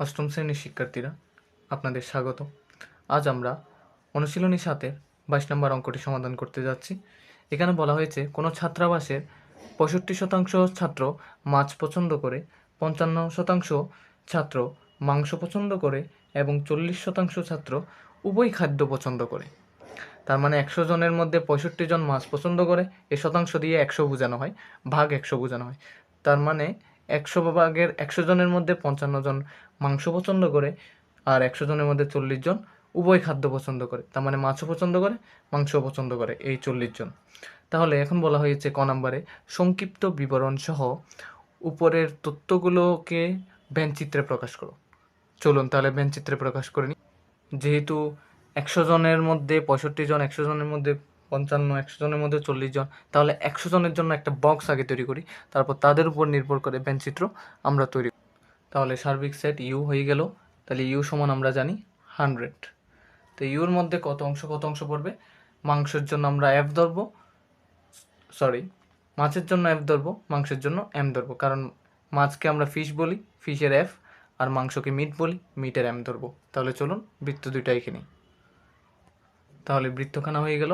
অষ্টম শ্রেণির শিক্ষার্থীরা আপনাদের স্বাগত। আজ আমরা অনুশীলনী সাতের বাইশ নম্বর অঙ্কটি সমাধান করতে যাচ্ছি। এখানে বলা হয়েছে, কোনো ছাত্রাবাসের পঁয়ষট্টি শতাংশ ছাত্র মাছ পছন্দ করে, পঞ্চান্ন শতাংশ ছাত্র মাংস পছন্দ করে, এবং চল্লিশ শতাংশ ছাত্র উভয় খাদ্য পছন্দ করে। তার মানে একশো জনের মধ্যে পঁয়ষট্টি জন মাছ পছন্দ করে, এ শতাংশ দিয়ে একশো বোঝানো হয়, ভাগ একশো বোঝানো হয়। তার মানে একশো ভাগের একশো জনের মধ্যে পঞ্চান্ন জন মাংস পছন্দ করে আর একশো জনের মধ্যে চল্লিশ জন উভয় খাদ্য পছন্দ করে। তার মানে মাছও পছন্দ করে, মাংসও পছন্দ করে এই চল্লিশ জন। তাহলে এখন বলা হয়েছে ক নাম্বারে সংক্ষিপ্ত বিবরণ সহ উপরের তথ্যগুলোকে ব্যঞ্চিত্রে প্রকাশ করো। চলুন তাহলে ব্যঞ্চিত্রে প্রকাশ করে নিই যেহেতু একশো জনের মধ্যে পঁয়ষট্টি জন, একশো জনের মধ্যে পঞ্চান্ন, একশো জনের মধ্যে চল্লিশ জন। তাহলে একশো জনের জন্য একটা বক্স আগে তৈরি করি। তারপর তাদের উপর নির্ভর করে ব্যঞ্চিত্র আমরা তৈরি তাহলে সার্বিক সেট ইউ হয়ে গেল। তাহলে ইউ সমান আমরা জানি হান্ড্রেড তো ইউর মধ্যে কত অংশ কত অংশ পড়বে? মাংসের জন্য আমরা এফ ধরবো। সরি মাছের জন্য এফ ধরবো, মাংসের জন্য এম ধরবো। কারণ মাছকে আমরা ফিশ বলি ফিশের এফ আর মাংসকে মিট বলি মিটের এম ধরবো। তাহলে চলুন বৃত্ত দুইটা এখানে তাহলে বৃত্তখানা হয়ে গেল।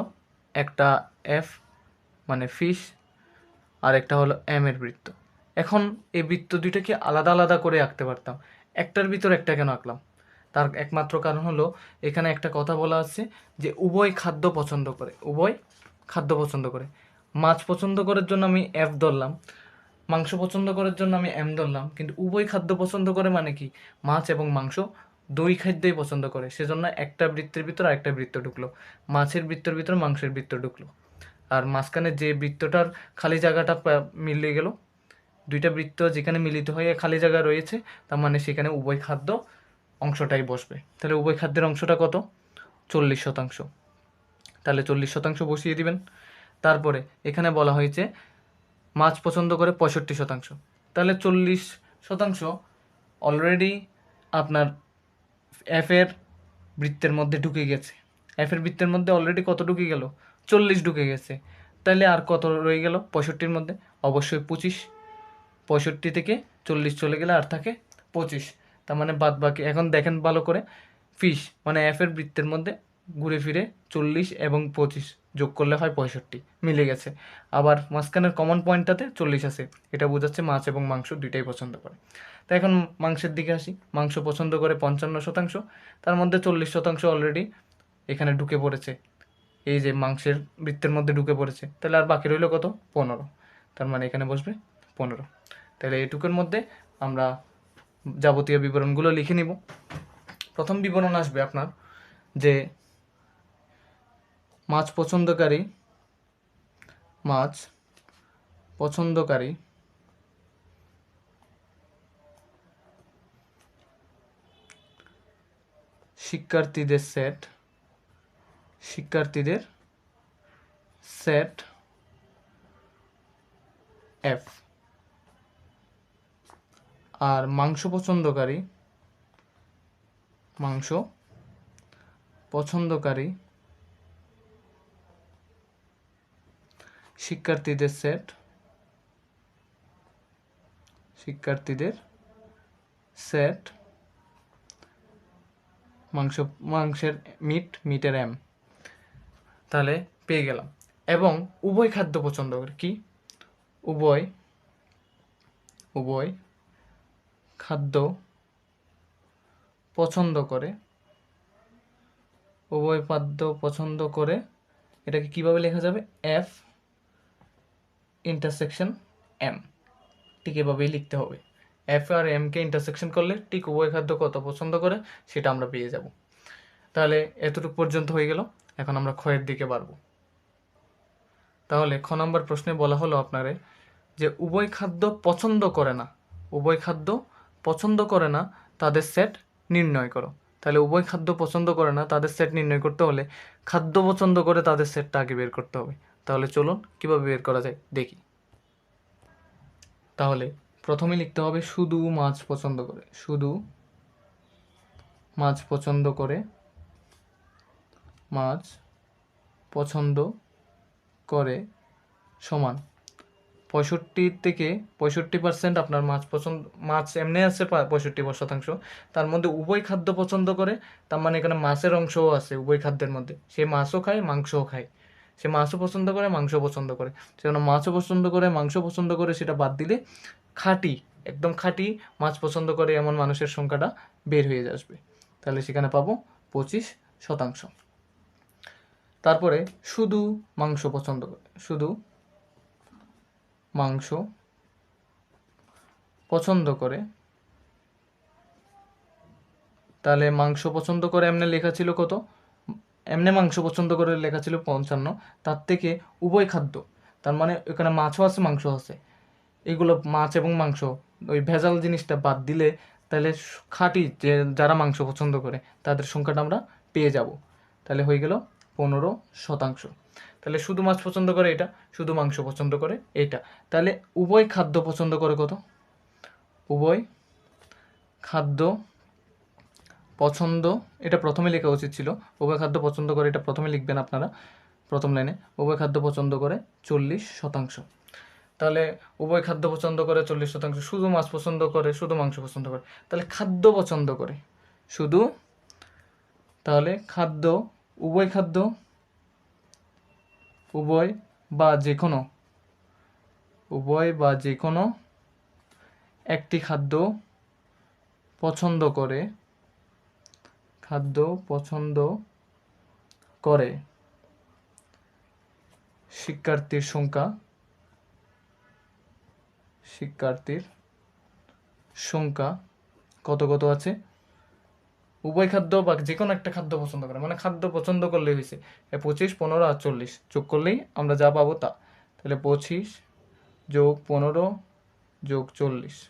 একটা এফ মানে ফিশ আর একটা হলো এম এর বৃত্ত। এখন এই বৃত্ত দুইটাকে আলাদা আলাদা করে আঁকতে পারতাম। একটার ভিতর একটা কেন আঁকলাম? তার একমাত্র কারণ হলো, এখানে একটা কথা বলা আছে যে উভয় খাদ্য পছন্দ করে, উভয় খাদ্য পছন্দ করে। মাছ পছন্দ করার জন্য আমি এফ ধরলাম, মাংস পছন্দ করার জন্য আমি এম ধরলাম, কিন্তু উভয় খাদ্য পছন্দ করে মানে কি? মাছ এবং মাংস দুই খাদ্যই পছন্দ করে, সেজন্য একটা বৃত্তের ভিতর আরেকটা বৃত্ত ঢুকলো। মাছের বৃত্তের ভিতর মাংসের বৃত্ত ঢুকলো। আর মাঝখানে যে বৃত্তটার খালি জায়গাটা মিলে গেল, দুইটা বৃত্ত যেখানে মিলিত হয়ে খালি জায়গা রয়েছে, তার মানে সেখানে উভয় খাদ্য অংশটাই বসবে। তাহলে উভয় খাদ্যের অংশটা কত? চল্লিশ শতাংশ। তাহলে চল্লিশ শতাংশ বসিয়ে দিবেন। তারপরে এখানে বলা হয়েছে, মাছ পছন্দ করে পঁয়ষট্টি শতাংশ। তাহলে চল্লিশ শতাংশ অলরেডি আপনার এফ এর বৃত্তের মধ্যে ঢুকে গেছে। এফের বৃত্তের মধ্যে অলরেডি কত ঢুকে গেল? চল্লিশ ঢুকে গেছে। তাহলে আর কত রয়ে গেল? পঁয়ষট্টির মধ্যে। অবশ্যই পঁচিশ। পঁয়ষট্টি থেকে চল্লিশ চলে গেলে আর থাকে পঁচিশ। তার মানে বাদ বাকি এখন দেখেন ভালো করে। ফিস মানে এফের বৃত্তের মধ্যে ঘুরে ফিরে চল্লিশ এবং পঁচিশ। যোগ করলে হয় পঁয়ষট্টি, মিলে গেছে। আবার মাঝখানের কমন পয়েন্টটাতে চল্লিশ আছে, এটা বোঝাচ্ছে মাছ এবং মাংস দুইটাই পছন্দ করে। তো এখন মাংসের দিকে আসি, মাংস পছন্দ করে পঞ্চান্ন শতাংশ, তার মধ্যে চল্লিশ শতাংশ অলরেডি এখানে ঢুকে পড়েছে। এই যে মাংসের বৃত্তের মধ্যে ঢুকে পড়েছে, তাহলে আর বাকি রইল কত? পনেরো। তার মানে এখানে বসবে পনেরো। তাহলে এটুকুর মধ্যে আমরা যাবতীয় বিবরণগুলো লিখে নিব। প্রথম বিবরণ আসবে আপনার যে মাছ পছন্দকারী মাছ পছন্দকারী শিক্ষার্থীদের সেট শিক্ষার্থীদের সেট এফ আর মাংস পছন্দকারী মাংস পছন্দকারী শিক্ষার্থীদের সেট শিক্ষার্থীদের সেট মাংস, মাংসের মিট মিটের এম তাহলে পেয়ে গেলাম। এবং উভয় খাদ্য পছন্দ করে। কি? উভয় উভয় খাদ্য পছন্দ করে। উভয় খাদ্য পছন্দ করে। এটাকে কীভাবে লেখা যাবে? এফ ইন্টারসেকশন এম ঠিক এভাবেই লিখতে হবে। এফ আর এমকে ইন্টারসেকশন করলে ঠিক উভয় খাদ্য কত পছন্দ করে সেটা আমরা পেয়ে যাব। তাহলে এতটুকু পর্যন্ত হয়ে গেল। এখন আমরা ক্ষয়ের দিকে বাড়বো। তাহলে খ নম্বর প্রশ্নে বলা হলো আপনারে যে উভয় খাদ্য পছন্দ করে না, উভয় খাদ্য পছন্দ করে না, তাদের সেট নির্ণয় করো। তাহলে উভয় খাদ্য পছন্দ করে না, তাদের সেট নির্ণয় করতে হলে খাদ্য পছন্দ করে তাদের সেটটা আগে বের করতে হবে। তাহলে চলুন কীভাবে বের করা যায়, দেখি। তাহলে প্রথমে লিখতে হবে শুধু মাছ পছন্দ করে, শুধু মাছ পছন্দ করে, মাছ পছন্দ করে সমান। পঁয়ষট্টি থেকে পঁয়ষট্টি পার্সেন্ট আপনার মাছ পছন্দ, মাছ এমনি আছে পঁয়ষট্টি শতাংশ, তার মধ্যে উভয় খাদ্য পছন্দ করে, তার মানে এখানে মাছের অংশও আছে উভয় খাদ্যের মধ্যে, সে মাছও খায়, মাংসও খায়। সে মাছও পছন্দ করে মাংস পছন্দ করে। সেজন্য মাছও পছন্দ করে মাংস পছন্দ করে, সেটা বাদ দিলে খাঁটি, একদম খাঁটি মাছ পছন্দ করে এমন মানুষের সংখ্যাটা বের হয়ে আসবে। তাহলে সেখানে পাবো পঁচিশ শতাংশ। তারপরে শুধু মাংস পছন্দ করে, শুধু মাংস পছন্দ করে। তাহলে মাংস পছন্দ করে এমনি লেখা ছিল কত? এমনি মাংস পছন্দ করে লেখা ছিল পঞ্চান্ন, তার থেকে উভয় খাদ্য, তার মানে এখানে মাছও আছে মাংস আছে। এগুলো মাছ এবং মাংস, ওই ভেজাল জিনিসটা বাদ দিলে তাহলে খাঁটি যে যারা মাংস পছন্দ করে, তাদের সংখ্যাটা আমরা পেয়ে যাব। তাহলে হয়ে গেল পনেরো শতাংশ। তাহলে শুধু মাছ পছন্দ করে এটা, শুধু মাংস পছন্দ করে এটা। তাহলে উভয় খাদ্য পছন্দ করে কত? উভয় খাদ্য পছন্দ, এটা প্রথমে লেখা উচিত ছিল। উভয় খাদ্য পছন্দ করে, এটা প্রথমে লিখবেন আপনারা, প্রথম লাইনে। উভয় খাদ্য পছন্দ করে চল্লিশ শতাংশ। তাহলে উভয় খাদ্য পছন্দ করে চল্লিশ শতাংশ, শুধু মাছ পছন্দ করে, শুধু মাংস পছন্দ করে। তাহলে খাদ্য পছন্দ করে। শুধু, তাহলে খাদ্য উভয় খাদ্য উভয় বা যে কোনো উভয় বা যে কোনো একটি খাদ্য পছন্দ করে খাদ্য পছন্দ করে। শিক্ষার্থীর সংখ্যা। শিক্ষার্থীর সংখ্যা কত কত আছে? উভয় খাদ্য বা যে কোনো একটা খাদ্য পছন্দ করে। মানে খাদ্য পছন্দ করলেই হয়েছে। পঁচিশ, পনেরো আর চল্লিশ। যোগ করলেই আমরা যা পাবো তা। তাহলে পঁচিশ যোগ পনেরো যোগ চল্লিশ।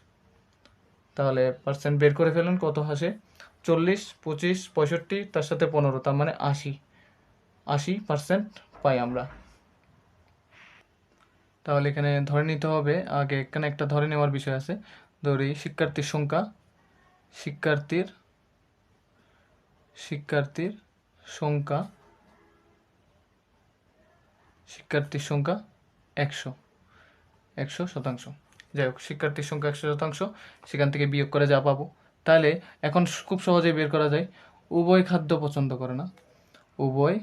তাহলে পার্সেন্ট বের করে ফেলেন, কত আসে? চল্লিশ, পঁচিশ, পঁয়ষট্টি, তার সাথে পনেরো, তার মানে আশি। আশি পার্সেন্ট পাই আমরা। তাহলে এখানে ধরে নিতে হবে, আগে এখানে একটা ধরে নেওয়ার বিষয় আছে। ধরি শিক্ষার্থীর সংখ্যা, শিক্ষার্থীর শিক্ষার্থীর সংখ্যা শিক্ষার্থীর সংখ্যা একশো একশো শতাংশ। যাই হোক, শিক্ষার্থীর সংখ্যা একশো শতাংশ, সেখান থেকে বিয়োগ করে যা পাবো। তাহলে এখন খুব সহজেই বের করা যায়। উভয় খাদ্য পছন্দ করে না। উভয়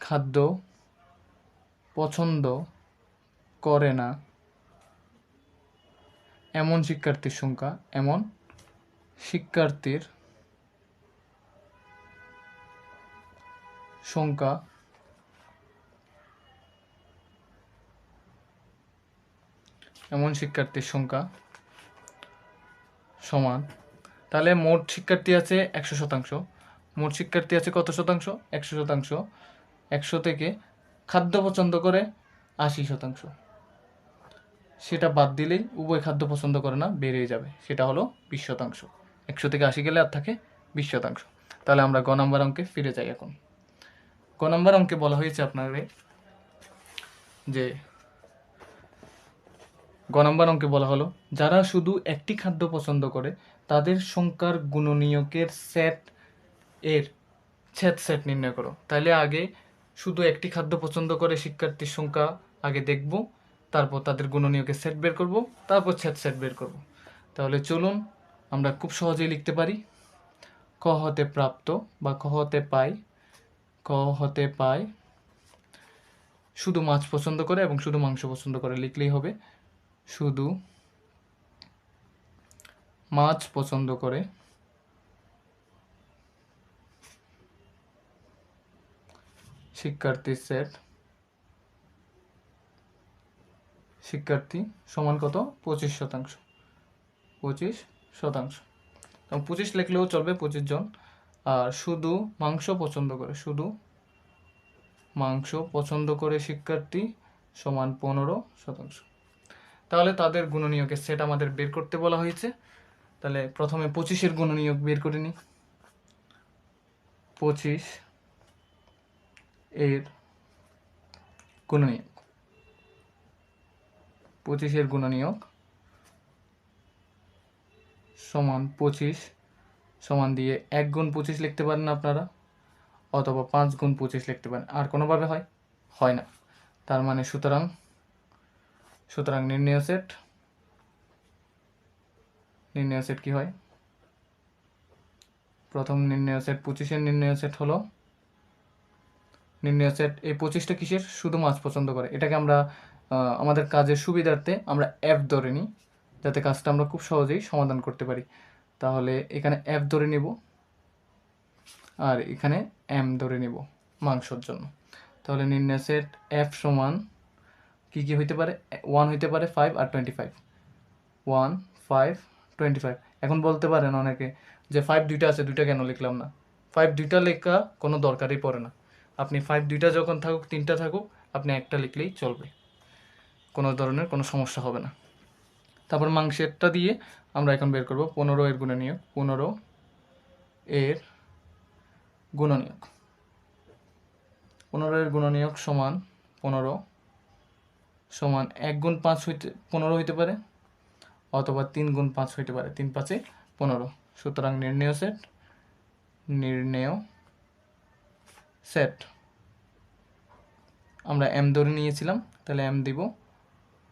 খাদ্য পছন্দ করে না। এমন শিক্ষার্থীর সংখ্যা, এমন শিক্ষার্থীর সংখ্যা এমন শিক্ষার্থীর সংখ্যা সমান। তাহলে মোট শিক্ষার্থী আছে একশো শতাংশ। মোট শিক্ষার্থী আছে কত শতাংশ? একশো শতাংশ। একশো থেকে খাদ্য পছন্দ করে আশি শতাংশ। সেটা বাদ দিলেই উভয় খাদ্য পছন্দ করে না, বেরিয়ে যাবে। সেটা হলো বিশ শতাংশ। একশো থেকে আশি গেলে আর থাকে বিশ শতাংশ। তাহলে আমরা গ নাম্বার অঙ্কে ফিরে যাই এখন। গ নাম্বার অঙ্কে বলা হয়েছে আপনাকে যে গ অঙ্কে বলা হলো, যারা শুধু একটি খাদ্য পছন্দ করে, তাদের সংখ্যার গুণনীয়কের সেট এর ছেদ সেট নির্ণয় করো। তাহলে আগে শুধু একটি খাদ্য পছন্দ করে শিক্ষার্থীর সংখ্যা আগে দেখব, তারপর তাদের গুণনীয়কের সেট বের করব, তারপর ছেদ সেট বের করব। তাহলে চলুন, আমরা খুব সহজেই লিখতে পারি, ক হতে প্রাপ্ত বা ক হতে পাই, ক হতে পাই, শুধু মাছ পছন্দ করে এবং শুধু মাংস পছন্দ করে লিখলেই হবে। শুধু মাছ পছন্দ করে। শিক্ষার্থীর সেট। শিক্ষার্থী সমান কত? পঁচিশ শতাংশ। পঁচিশ শতাংশ। এবং পঁচিশ লিখলেও চলবে পঁচিশ জন। আর শুধু মাংস পছন্দ করে, শুধু মাংস পছন্দ করে শিক্ষার্থী সমান পনেরো শতাংশ। তাহলে তাদের গুণনীয়কের সেট আমাদের বের করতে বলা হয়েছে। তাহলে প্রথমে পঁচিশের গুণনীয়ক বের করে নিই। পঁচিশ এর গুণনীয়ক। পঁচিশের গুণনীয়ক সমান পঁচিশ সমান দিয়ে এক গুণ পঁচিশ লিখতে পারেন আপনারা, অথবা পাঁচ গুণ পঁচিশ লিখতে পারেন। আর কোনোভাবে হয়? হয় না। তার মানে সুতরাং সুতরাং নির্ণয় সেট নির্ণয় সেট কি হয়? প্রথম নির্ণয় সেট পঁচিশের নির্ণয় সেট হলো, নির্ণয় সেট এই পঁচিশটা কিসের? শুধু মাছ পছন্দ করে। এটাকে আমরা আমাদের কাজের সুবিধার্থে আমরা অ্যাপ ধরে নিই, যাতে কাজটা আমরা খুব সহজেই সমাধান করতে পারি। তাহলে এখানে অ্যাপ ধরে নিব, আর এখানে এম ধরে নিব মাংসর জন্য। তাহলে নির্ণয় সেট এফ সমান কী কী হইতে পারে? ওয়ান হইতে পারে ফাইভ আর twenty five one five twenty five এখন বলতে পারেন অনেকে যে ফাইভ দুইটা আছে, দুইটা কেন লিখলাম না? ফাইভ দুইটা লেখা কোনো দরকারই পড়ে না। আপনি ফাইভ দুইটা যখন থাকুক, তিনটা থাকুক, আপনি একটা লিখলেই চলবে। কোনো ধরনের কোনো সমস্যা হবে না। তারপর মাংসেরটা দিয়ে আমরা এখন বের করব পনেরো এর গুণনীয়ক। পনেরো এর গুণনীয়ক। পনেরো এর গুণনীয়ক সমান পনেরো সমান এক গুণ পাঁচ হইতে পনেরো হইতে পারে, অথবা তিন গুণ পাঁচ হইতে পারে, তিন পাঁচে পনেরো। সুতরাং নির্ণেয় সেট নির্ণেয় সেট আমরা এম ধরে নিয়েছিলাম, তাহলে এম দিব।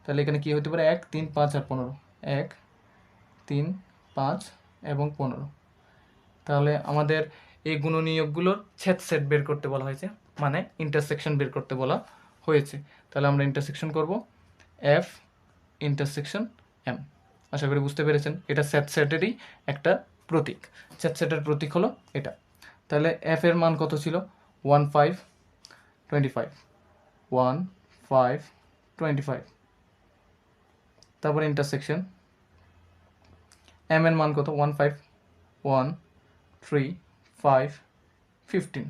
তাহলে এখানে কি হতে পারে? এক, তিন, পাঁচ আর পনেরো। এক, তিন, পাঁচ এবং পনেরো। তাহলে আমাদের এই গুণনীয়কগুলোর ছেদ সেট বের করতে বলা হয়েছে মানে ইন্টারসেকশন বের করতে বলা হয়েছে। তাহলে আমরা ইন্টারসেকশন করব। এফ ইন্টারসেকশন এম আশা করি বুঝতে পেরেছেন, এটা সেট সেটেরই একটা প্রতীক। সেট সেটের প্রতীক হলো এটা। তাহলে এফ এর মান কত ছিল? One five twenty five one five twenty five তারপরে ইন্টারসেকশন এম এর মান কত? One five one three five fifteen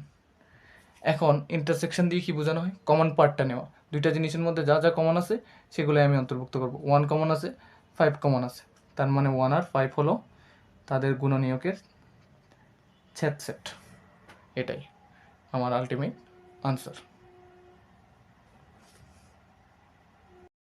এখন ইন্টারসেকশন দিয়ে কি বোঝানো হয়? কমন পার্টটা নেওয়া। দুইটা জিনিসের মধ্যে যা যা কমন আছে সেগুলো আমি অন্তর্ভুক্ত করব। ওয়ান কমন আছে ফাইভ কমন আছে। তার মানে ওয়ান আর ফাইভ হলো তাদের গুণনীয়কের ছেদ সেট এটাই আমার আলটিমেট আনসার